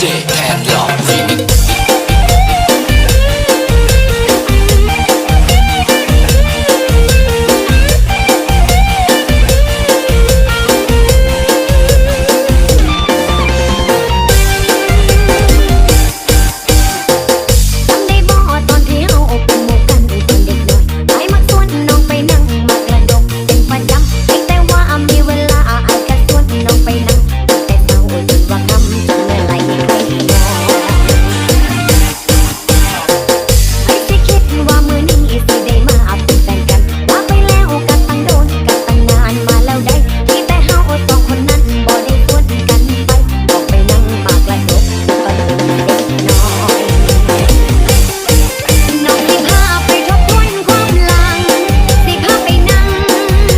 DJ แทนหลอกรีมิก